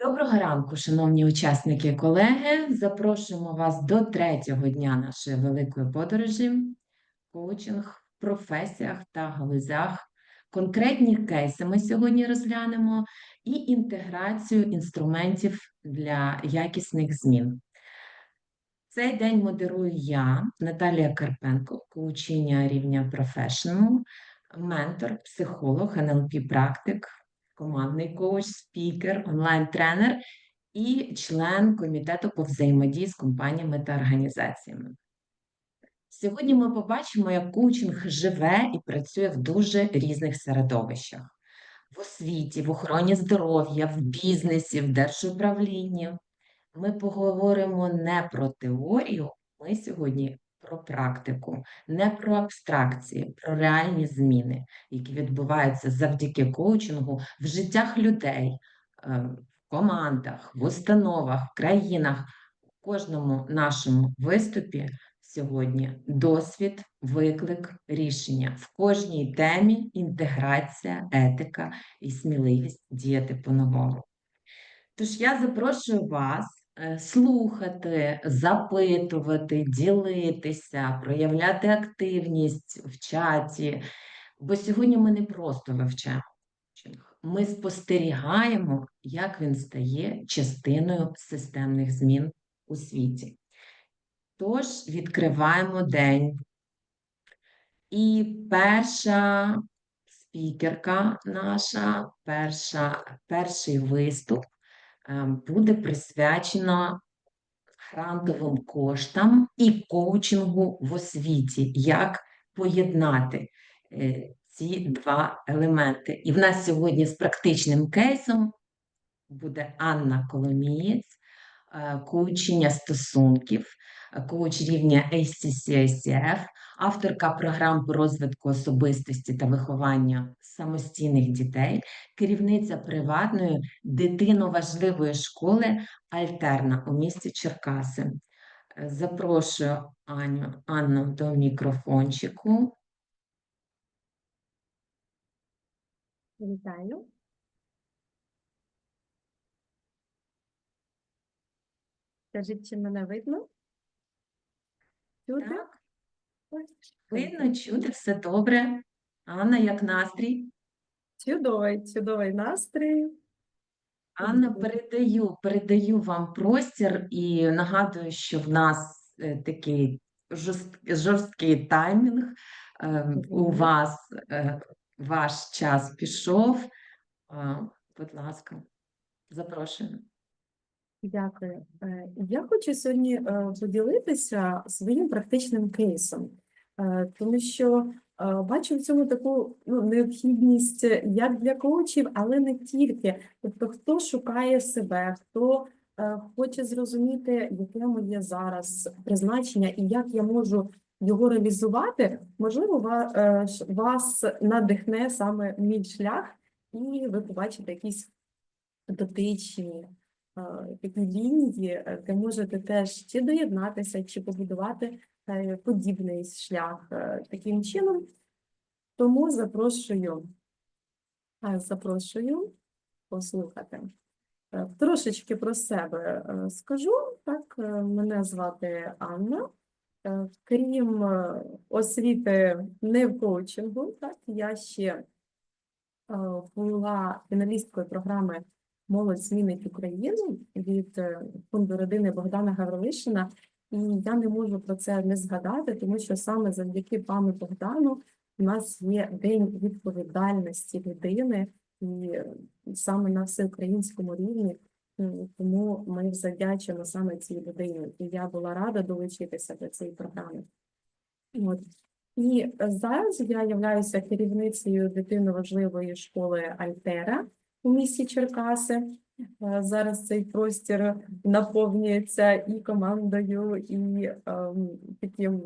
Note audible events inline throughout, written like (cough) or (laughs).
Доброго ранку, шановні учасники колеги. Запрошуємо вас до третього дня нашої великої подорожі, коучинг в професіях та галузях. Конкретні кейси ми сьогодні розглянемо і інтеграцію інструментів для якісних змін. Цей день модерую я, Наталія Карпенко, коучиня рівня Professional, ментор, психолог, НЛП практик, командний коуч, спікер, онлайн-тренер і член комітету по взаємодії з компаніями та організаціями. Сьогодні ми побачимо, як коучинг живе і працює в дуже різних середовищах: в освіті, в охороні здоров'я, в бізнесі, в держуправлінні. Ми поговоримо не про теорію, ми сьогодні про практику, не про абстракції, про реальні зміни, які відбуваються завдяки коучингу в життях людей, е, в командах, в установах, в країнах. У кожному нашому виступі сьогодні досвід, виклик, рішення. В кожній темі інтеграція, етика і сміливість діяти по-новому. Тож я запрошую вас слухати, запитувати, ділитися, проявляти активність в чаті. Бо сьогодні ми не просто вивчаємо коучинг, ми спостерігаємо, як він стає частиною системних змін у світі. Тож відкриваємо день. І перша спікерка наша, перша, перший виступ буде присвячено грантовим коштам і коучингу в освіті, як поєднати е, ці два елементи. І в нас сьогодні з практичним кейсом буде Анна Коломієць, е, коучення стосунків, коуч рівня ACCICF, авторка програм по розвитку особистості та виховання самостійних дітей, керівниця приватної дитино-важливої школи Альтерна у місті Черкаси. Е, запрошую Аню, Анну до мікрофончику. Вітаю. Скажіть, чи мене видно? Чути? Так, видно, чути, все добре. Анна, як настрій? Чудовий, чудовий настрій. Анна, передаю, передаю вам простір і нагадую, що в нас е, такий жорст- жорсткий таймінг. Е, У вас е, ваш час пішов. Будь ласка, запрошую. Дякую. Е, Я хочу сьогодні е, поділитися своїм практичним кейсом, Е, тому що бачу в цьому таку ну, необхідність як для коучів, але не тільки. Тобто, хто шукає себе, хто хоче зрозуміти, яке моє зараз призначення і як я можу його реалізувати, можливо, ва- вас надихне саме мій шлях, і ви побачите якісь дотичні такі лінії, де можете теж чи доєднатися, чи побудувати е, подібний шлях е, таким чином. Тому запрошую, е, запрошую послухати. Трошечки про себе скажу. Так, мене звати Анна. Крім освіти не в коучингу, так, я ще була фіналісткою програми Молодь змінить Україну від е, фонду родини Богдана Гаврилишина. І я не можу про це не згадати, тому що саме завдяки пану Богдану у нас є День відповідальності людини, і е, саме на всеукраїнському рівні. Тому ми завдячуємо саме цій людині. І я була рада долучитися до цієї програми. От. І зараз я являюся керівницею дитино-важливої школи Альтера у місті Черкаси. Е, Зараз цей простір наповнюється і командою, і ем, таким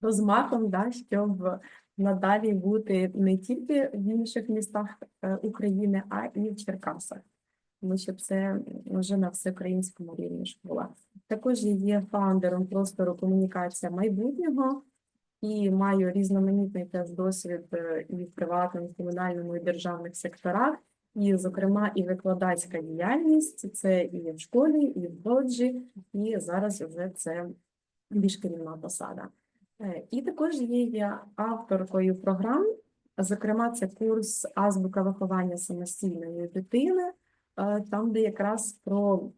розмахом, да, щоб надалі бути не тільки в інших містах е, України, а і в Черкасах. Тому що це вже на всеукраїнському рівні школа. Також є фаундером простору комунікація майбутнього і маю різноманітний теж досвід е, і в приватному, і комунальному, і державних секторах. І, зокрема, і викладацька діяльність, це і в школі, і в коледжі, і зараз вже це більш керівна посада. Е, І також є я авторкою програм, зокрема, це курс азбука виховання самостійної дитини, е, там, де якраз про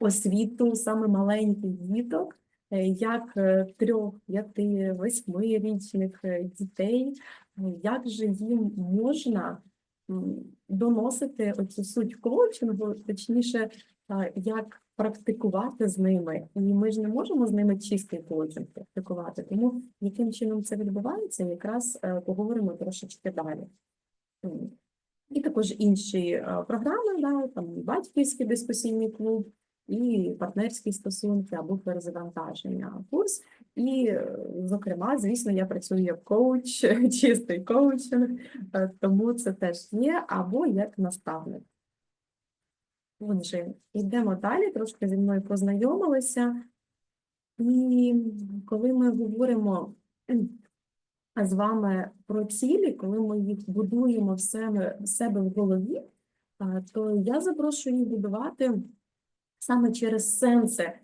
освіту саме маленьких діток, е, як трьох, п'яти, восьмирічних дітей, як же їм можна доносити оцю суть коучингу, точніше, як практикувати з ними. І ми ж не можемо з ними чистий коучинг практикувати. Тому яким чином це відбувається, якраз е, поговоримо трошечки далі. І також інші е, програми, да, там батьківський дискусійний клуб, і партнерські стосунки або перезавантаження курс. І, е, зокрема, звісно, я працюю як коуч, (laughs) чистий коучинг, е, тому це теж є, або як наставник. Отже, йдемо далі, трошки зі мною познайомилися. І коли ми говоримо з вами про цілі, коли ми їх будуємо в себе, в себе в голові, то я запрошую їх будувати саме через сенси, е,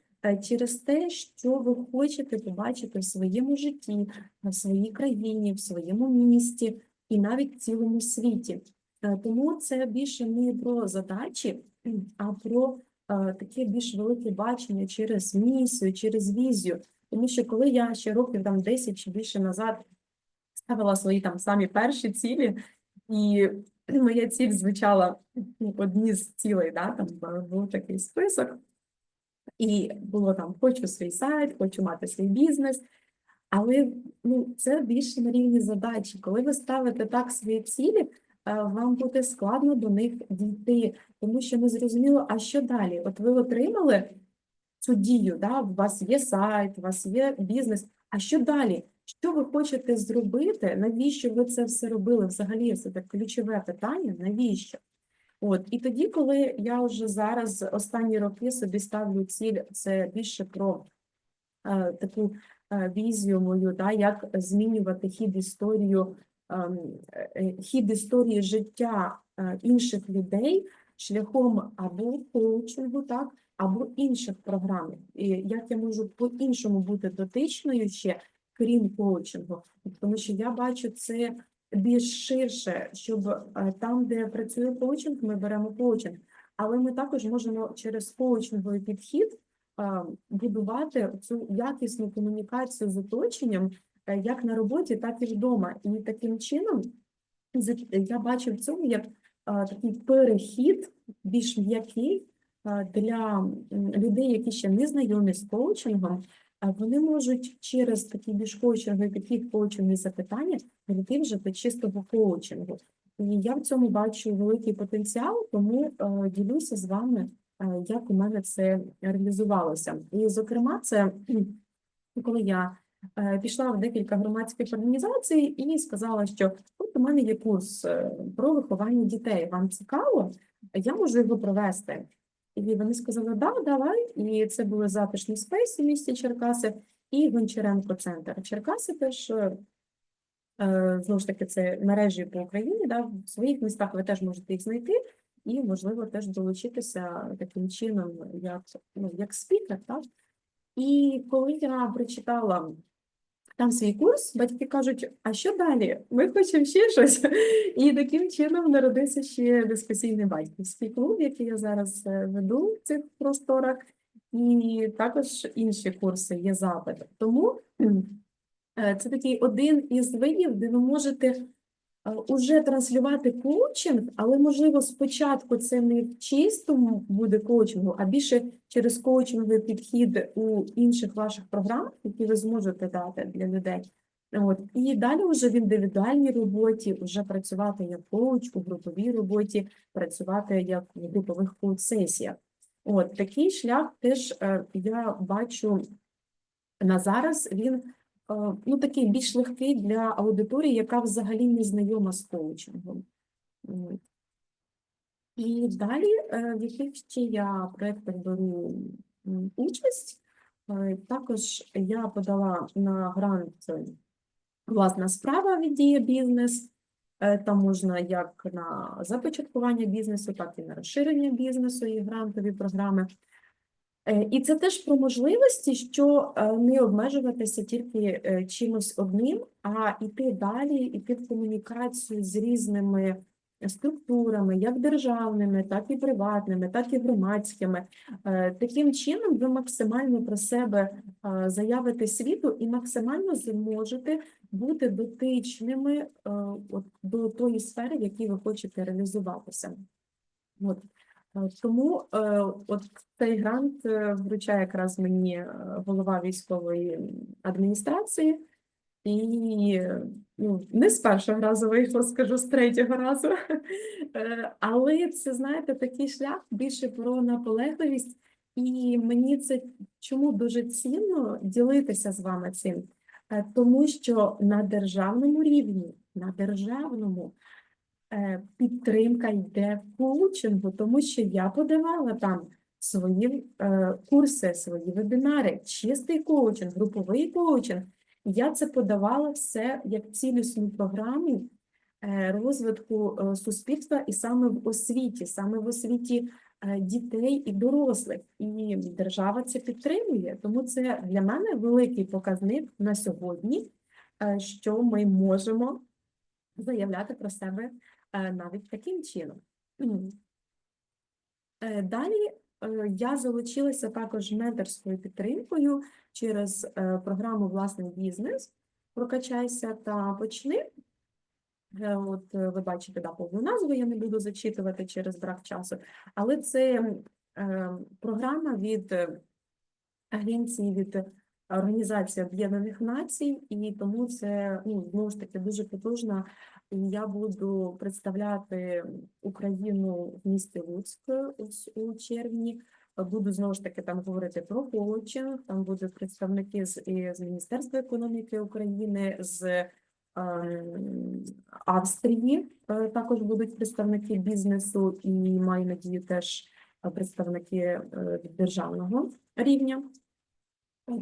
через те, що ви хочете побачити в своєму житті, в своїй країні, в своєму місті і навіть в цілому світі. Е, Тому це більше не про задачі, а про е, таке більш велике бачення через місію, через візію. Тому що коли я ще років там 10 чи більше назад ставила свої там самі перші цілі, і моя ціль звучала ну, одні з цілей, да, там е, був такий список, і було там хочу свій сайт, хочу мати свій бізнес. Але ну, це більше на рівні задачі. Коли ви ставите так свої цілі, е, вам буде складно до них дійти, тому що не зрозуміло, а що далі? От ви отримали цю дію, да? у вас є сайт, у вас є бізнес. А що далі? Що ви хочете зробити? Навіщо ви це все робили? Взагалі, це так ключове питання. Навіщо? От і тоді, коли я вже зараз останні роки собі ставлю ціль, це більше про е, таку е, візію мою, да, як змінювати хід історію, ем, е, хід історії життя е, інших людей шляхом або коучингу, так, або інших програм. І як я можу по-іншому бути дотичною ще, крім коучингу, тому що я бачу це більш ширше, щоб е, там, де працює коучинг, ми беремо коучинг, але ми також можемо через коучинговий підхід е, будувати цю якісну комунікацію з оточенням е, як на роботі, так і вдома. І таким чином я бачу в цьому як такий перехід більш м'який для людей, які ще не знайомі з коучингом. Вони можуть через такий більш коучинговий підхід, коучингові запитання перейти вже до чистого коучингу. І я в цьому бачу великий потенціал, тому е, ділюся з вами, е, як у мене це реалізувалося. І, зокрема, це коли я е, пішла в декілька громадських організацій і сказала, що от у мене є курс про виховання дітей. Вам цікаво? Я можу його провести. І вони сказали, да, давай. І це були затишні спейси в місті Черкаси і Гончаренко центр. Черкаси теж е, Е, Знову ж таки, це мережі по Україні, да, в своїх містах ви теж можете їх знайти і, можливо, теж долучитися таким чином, як, ну, як спікер. Так? І коли я прочитала там свій курс, батьки кажуть, а що далі? Ми хочемо ще щось. (laughs) І таким чином народився ще дискусійний батьківський клуб, який я зараз е, веду в цих просторах, і також інші курси є запит. Тому (clears throat) Е, Це такий один із видів, де ви можете уже транслювати коучинг, але можливо спочатку це не в чистому буде коучингу, а більше через коучинговий підхід у інших ваших програмах, які ви зможете дати для людей. От. І далі вже в індивідуальній роботі вже працювати як коуч у груповій роботі, працювати як в групових коуч-сесіях. От такий шлях теж е, я бачу на зараз. Він е, ну, такий більш легкий для аудиторії, яка взагалі не знайома з коучингом. І далі, е, в яких ще я проєктах беру участь, Е, також я подала на грант е, власна справа від Дія Бізнес. Е, Там можна як на започаткування бізнесу, так і на розширення бізнесу і грантові програми. Е, І це теж про можливості, що е, не обмежуватися тільки е, чимось одним, а йти далі, йти в комунікацію з різними структурами, як державними, так і приватними, так і громадськими. Таким чином ви максимально про себе заявите світу і максимально зможете бути дотичними от, до тої сфери, в якій ви хочете реалізуватися. От. Е, Тому е, от цей грант е, вручає якраз мені голова військової адміністрації, і ну, не з першого разу вийшло, скажу, з третього разу. Але це, знаєте, такий шлях більше про наполегливість, і мені це чому дуже цінно ділитися з вами цим, тому що на державному рівні, на державному підтримка йде в коучингу, тому що я подавала там свої е, курси, свої вебінари, чистий коучинг, груповий коучинг. Я це подавала все як цілісну програму е, розвитку е, суспільства і саме в освіті, саме в освіті е, дітей і дорослих. І держава це підтримує. Тому це для мене великий показник на сьогодні, е, що ми можемо заявляти про себе е, навіть таким чином. Е, Далі е, я залучилася також менторською підтримкою через е, програму Власний бізнес. Прокачайся та почни. Е, От е, ви бачите да, повну назву, я не буду зачитувати через брак часу, але це е, програма від е, агенції від Організації Об'єднаних Націй, і тому це ну, знову ж таки дуже потужна. Я буду представляти Україну в місті Луцьк у червні. Буду знову ж таки там говорити про коучинг. Там будуть представники з, з Міністерства економіки України, з Австрії. Е, Також будуть представники бізнесу і маю надію теж е, представники е, від державного рівня.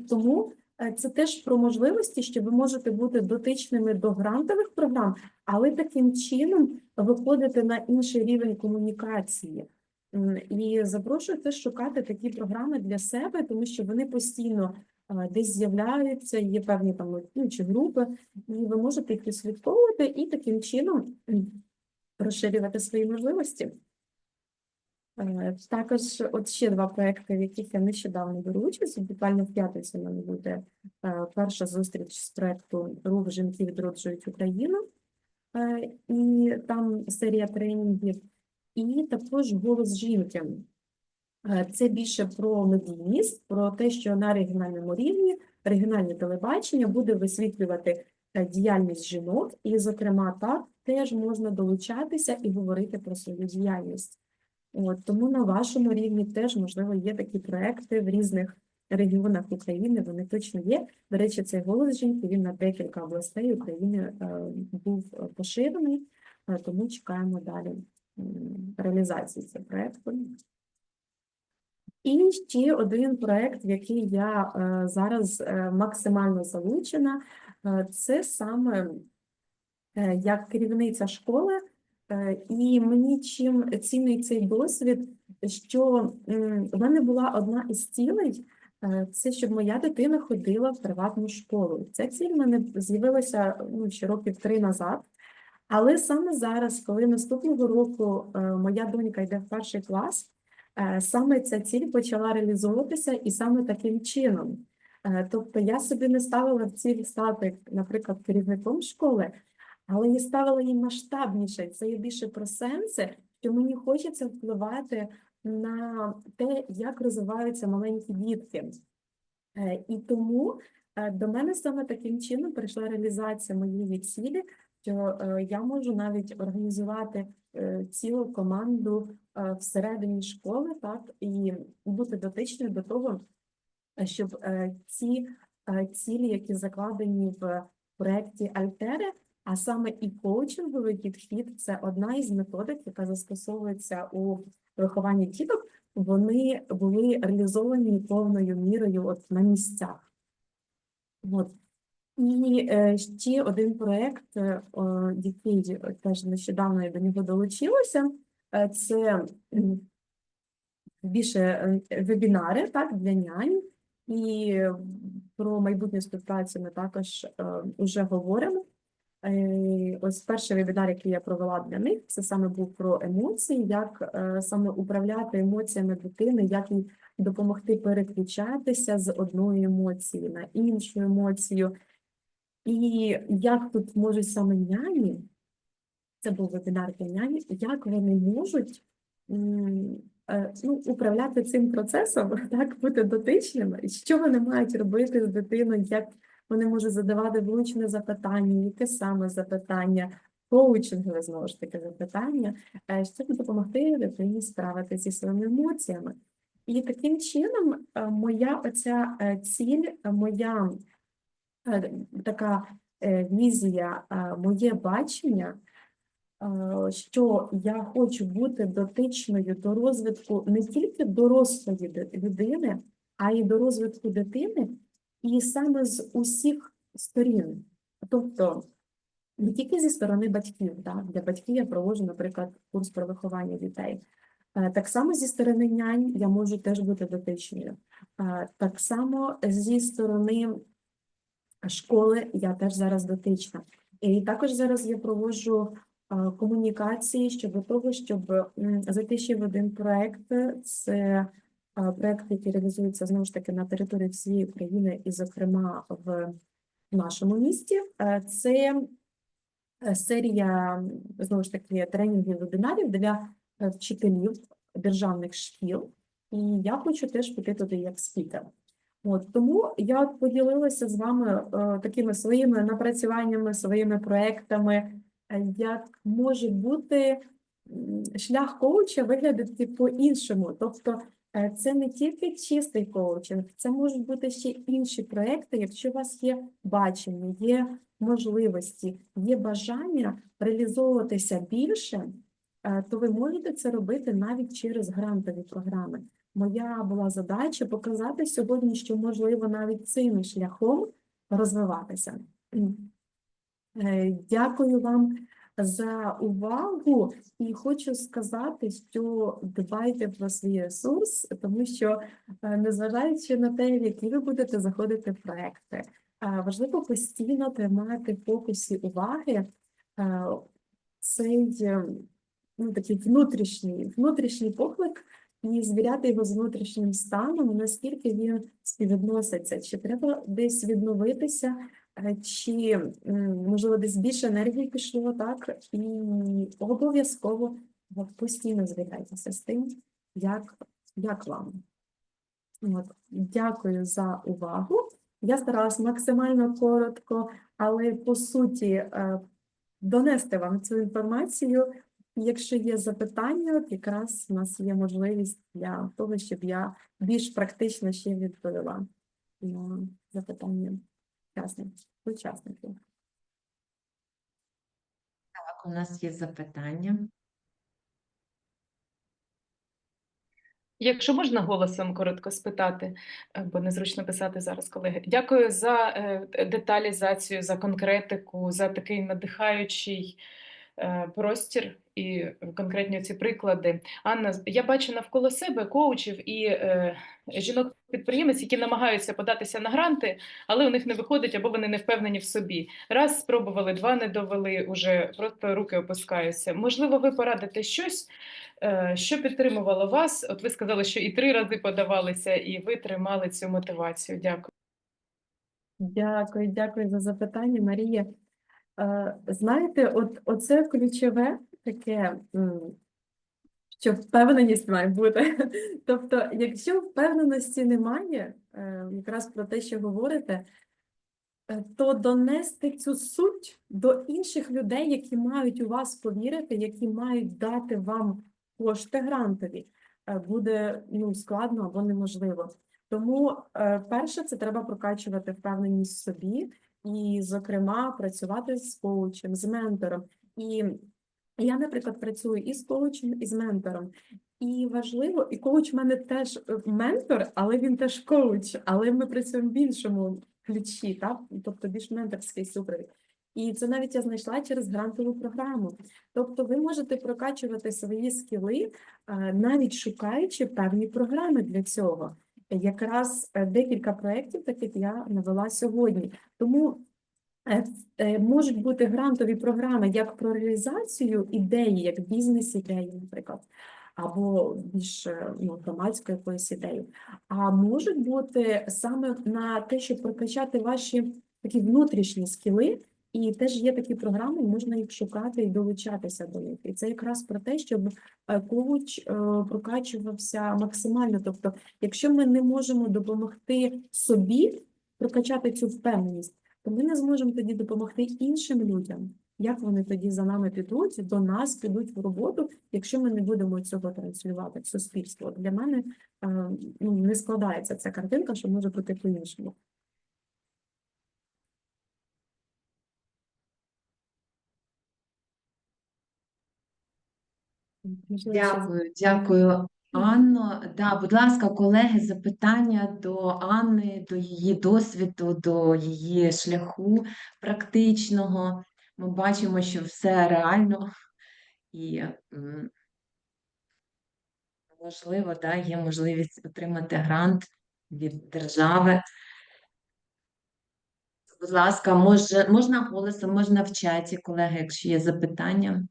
Тому е, це теж про можливості, що ви можете бути дотичними до грантових програм, але таким чином виходити на інший рівень комунікації. І запрошую теж шукати такі програми для себе, тому що вони постійно е, десь з'являються, є певні там ну, чи групи, і ви можете їх відслідковувати і таким чином розширювати свої можливості. Е, Також от ще два проекти, в яких я нещодавно беру участь. Буквально в п'ятницю мене буде е, перша зустріч з проекту Рух жінки відроджують Україну. Е, І там серія тренінгів. І також голос жінки. Це більше про медійність, про те, що на регіональному рівні регіональне телебачення буде висвітлювати діяльність жінок, і, зокрема, так теж можна долучатися і говорити про свою діяльність. От, тому на вашому рівні теж, можливо, є такі проекти в різних регіонах України, вони точно є. До речі, цей голос жінки, він на декілька областей України е, був поширений, е, тому чекаємо далі реалізації цього проекту. І ще один проект, в який я е, зараз максимально залучена, це саме як керівниця школи. Е, І мені чим цінний цей досвід, що в мене була одна із цілей, е, це щоб моя дитина ходила в приватну школу. Ця ціль в мене з'явилася ну, ще років три назад. Але саме зараз, коли наступного року е, моя донька йде в перший клас, саме ця ціль почала реалізовуватися і саме таким чином. Тобто я собі не ставила в ціль стати, наприклад, керівником школи, але я ставила її масштабніше. Це є більше про сенси, що мені хочеться впливати на те, як розвиваються маленькі дітки. Е, І тому е, до мене саме таким чином прийшла реалізація моєї цілі, що е, я можу навіть організувати цілу команду всередині школи, так, і бути дотичною до того, щоб ці цілі, які закладені в проєкті Альтери, а саме і коучинговий підхід це одна із методик, яка застосовується у вихованні діток. Вони були реалізовані повною мірою от на місцях. От. І е, ще один проєкт, е, який теж нещодавно я до нього долучилася, е, це більше е, вебінари так, для нянь. І е, про майбутню співпрацю ми також вже говоримо. Е, Ось перший вебінар, який я провела для них, це саме був про емоції, як е, саме управляти емоціями дитини, як їй допомогти переключатися з одної емоції на іншу емоцію. І як тут можуть саме няні, це був вебінар для няні, як вони можуть е, ну, управляти цим процесом, (laughs) так, бути дотичними, що вони мають робити з дитиною, як вони можуть задавати влучне запитання, яке саме запитання, коучингове знову ж таки запитання, е, щоб допомогти дитині справитися зі своїми емоціями. І таким чином е, моя оця е, ціль, моя така візія, моє бачення, що я хочу бути дотичною до розвитку не тільки дорослої людини, а й до розвитку дитини, і саме з усіх сторін. Тобто не тільки зі сторони батьків, так? для батьків я проводжу, наприклад, курс про виховання дітей. Е, Так само зі сторони нянь я можу теж бути дотичною. Е, Так само зі сторони школи я теж зараз дотична. І також зараз я проводжу е, комунікації щодо того, щоб в один проект. Це е, проект, який реалізується знову ж таки на території всієї України, і, зокрема, в нашому місті. Е, Це е, серія знову ж таки тренінгів вебінарів для е, вчителів державних шкіл. І я хочу теж піти туди як спікер. От тому я поділилася з вами е, такими своїми напрацюваннями, своїми проектами, е, як може бути шлях коуча виглядати по-іншому. Тобто це не тільки чистий коучинг, це можуть бути ще інші проекти, якщо у вас є бачення, є можливості, є бажання реалізовуватися більше, е, то ви можете це робити навіть через грантові програми. Моя була задача показати сьогодні, що можливо навіть цим шляхом розвиватися. Е, Дякую вам за увагу. І хочу сказати, що дбайте про свій ресурс, тому що е, незважаючи на те, в які ви будете заходити в проекти, е, важливо постійно тримати в фокусі уваги е, цей ну, такий внутрішній, внутрішній поклик і звіряти його з внутрішнім станом, наскільки він співвідноситься, чи треба десь відновитися, чи можливо десь більше енергії пішло, так, і обов'язково постійно звіряйтеся з тим, як, як вам. От, дякую за увагу. Я старалась максимально коротко, але по суті е, донести вам цю інформацію. Якщо є запитання, от якраз у нас є можливість для того, щоб я більш практично ще відповіла на запитання учасників. учасників. Так, у нас є запитання. Якщо можна голосом коротко спитати, е, бо незручно писати зараз, колеги. Дякую за е, деталізацію, за конкретику, за такий надихаючий простір і конкретні ці приклади. Анна, я бачу навколо себе коучів і е, жінок-підприємець, які намагаються податися на гранти, але у них не виходить або вони не впевнені в собі. Раз спробували, два не довели, уже просто руки опускаються. Можливо, ви порадите щось, е, що підтримувало вас? От ви сказали, що і три рази подавалися, і ви тримали цю мотивацію. Дякую. Дякую, дякую за запитання, Марія. Е, Знаєте, от оце ключове таке, що впевненість має бути. (laughs) Тобто, якщо впевненості немає, е, якраз про те, що говорите, е, то донести цю суть до інших людей, які мають у вас повірити, які мають дати вам кошти грантові, буде ну, складно або неможливо. Тому перше, це треба прокачувати впевненість в собі і, зокрема, працювати з коучем, з ментором. І я, наприклад, працюю і з коучем, і з ментором. І важливо, і коуч в мене теж е, ментор, але він теж коуч, але ми працюємо в іншому ключі, так? тобто більш менторський супровід. І це навіть я знайшла через грантову програму. Тобто ви можете прокачувати свої скіли, е, навіть шукаючи певні програми для цього. Якраз е, декілька проєктів таких я навела сьогодні. Тому е, е, можуть бути грантові програми як про реалізацію ідеї, як бізнес-ідеї, наприклад, або більш ну, громадської якоїсь ідеї. А можуть бути саме на те, щоб прокачати ваші такі внутрішні скіли. І теж є такі програми, можна їх шукати і долучатися до них. І це якраз про те, щоб е, коуч е, прокачувався максимально. Тобто, якщо ми не можемо допомогти собі прокачати цю впевненість, то ми не зможемо тоді допомогти іншим людям. Як вони тоді за нами підуть, до нас підуть в роботу, якщо ми не будемо цього транслювати в суспільство? Для мене е, ну, не складається ця картинка, що може бути по-іншому. Дякую, дякую, Анно. Да, будь ласка, колеги, запитання до Анни, до її досвіду, до її шляху практичного. Ми бачимо, що все реально і можливо, да, є можливість отримати грант від держави. Будь ласка, може, можна голосом, можна в чаті, колеги, якщо є запитання.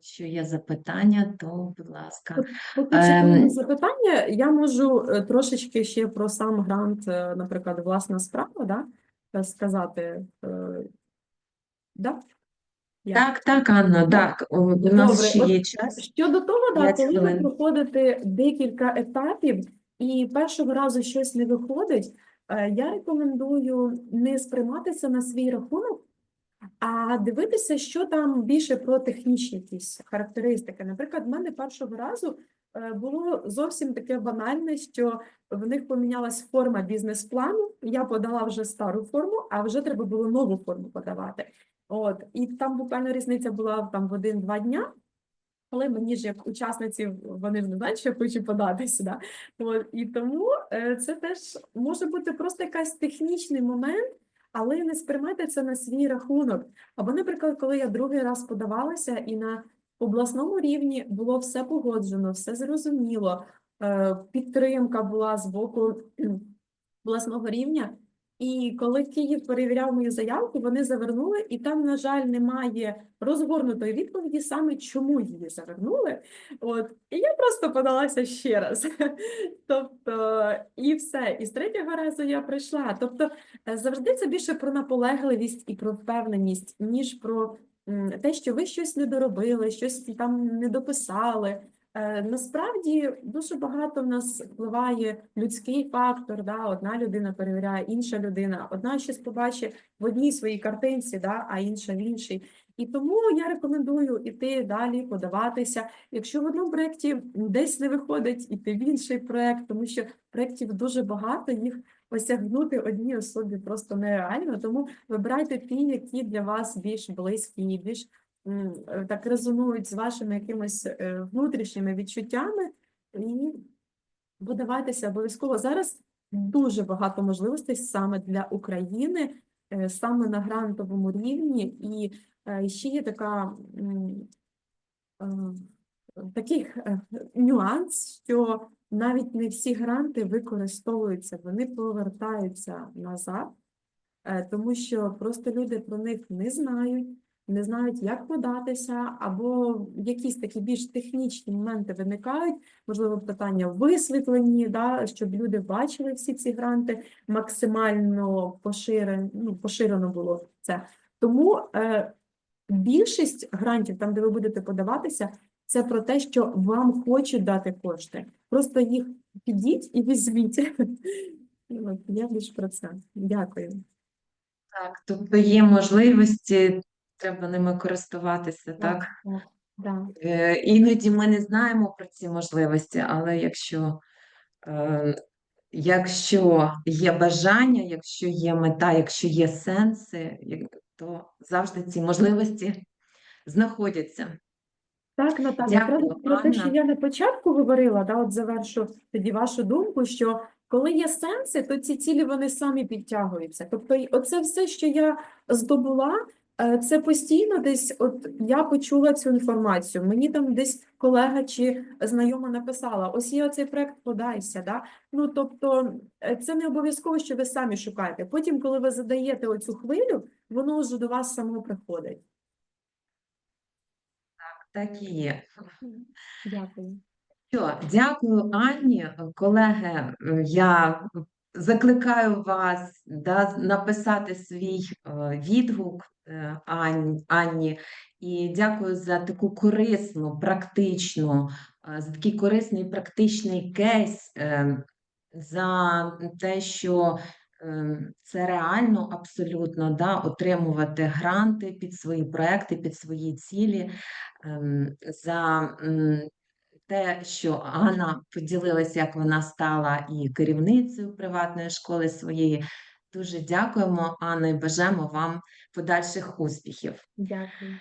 Якщо є запитання, то, будь ласка. Поки Ем, запитання, я можу е, трошечки ще про сам грант, е, наприклад, власна справа, да? е, сказати. Да? Я. Так, так, Анна, так, у нас Добре, ще є час. Щодо того, да, коли ви проходите декілька етапів і першого разу щось не виходить, я рекомендую не сприйматися на свій рахунок, а дивитися, що там більше про технічні якісь характеристики. Наприклад, в мене першого разу е, було зовсім таке банальне, що в них помінялась форма бізнес-плану. Я подала вже стару форму, а вже треба було нову форму подавати. От, і там буквально різниця була там в один-два дня. Але мені ж як учасниці, вони ж не знають, що я хочу подати сюди. От, і тому е, це теж може бути просто якийсь технічний момент, але не сприймайте це на свій рахунок. Або, наприклад, коли я другий раз подавалася, і на обласному рівні було все погоджено, все зрозуміло, е, підтримка була з боку обласного рівня. І коли Київ перевіряв мою заявку, вони завернули, і там, на жаль, немає розгорнутої відповіді, саме чому її завернули. От, і я просто подалася ще раз. (laughs) Тобто, і все. І з третього разу я прийшла. Тобто, е, завжди це більше про наполегливість і про впевненість, ніж про те, що ви щось не доробили, щось там не дописали. Е, Насправді дуже багато в нас впливає людський фактор. Да? Одна людина перевіряє, інша людина, одна щось побачить в одній своїй картинці, да? а інша в іншій. І тому я рекомендую іти далі, подаватися. Якщо в одному проєкті десь не виходить, іти в інший проєкт, тому що проєктів дуже багато, їх осягнути одній особі просто нереально. Тому вибирайте ті, які для вас більш близькі, більш так резонують з вашими якимись е, внутрішніми відчуттями, і подавайтеся обов'язково. Зараз дуже багато можливостей саме для України, е, саме на грантовому рівні, і е, ще є така е, такий е, нюанс, що навіть не всі гранти використовуються, вони повертаються назад, е, тому що просто люди про них не знають, не знають, як податися, або якісь такі більш технічні моменти виникають, можливо, питання висвітлені, да, щоб люди бачили всі ці гранти, максимально поширено, ну, поширено було це. Тому е, більшість грантів, там, де ви будете подаватися, це про те, що вам хочуть дати кошти. Просто їх підіть і візьміть. Я більш про це. Дякую. Так, тобто є можливості, треба ними користуватися, так? так, да. Е, Іноді ми не знаємо про ці можливості, але якщо, е, якщо є бажання, якщо є мета, якщо є сенси, то завжди ці можливості знаходяться. Так, Наталя, Дякую, якраз про те, що я на початку говорила, да, от завершу тоді вашу думку, що Коли є сенси, то ці цілі вони самі підтягуються. Тобто, оце все, що я здобула, це постійно десь, от я почула цю інформацію. Мені там десь колега чи знайома написала: ось є оцей проект, подайся. Да? Ну тобто, е, це не обов'язково, що ви самі шукаєте. Потім, коли ви задаєте оцю хвилю, воно вже до вас само приходить. Так і є. Дякую. Що, дякую, Анні. Колеги, е, я закликаю вас да, написати свій е, відгук е, Анні. І дякую за таку корисну, практичну, е, за такий корисний практичний кейс, за те, що це реально абсолютно да, отримувати гранти під свої проекти, під свої цілі. ем, За те, що Анна поділилася, як вона стала і керівницею приватної школи своєї. Дуже дякуємо, Анна, і бажаємо вам подальших успіхів. Дякую.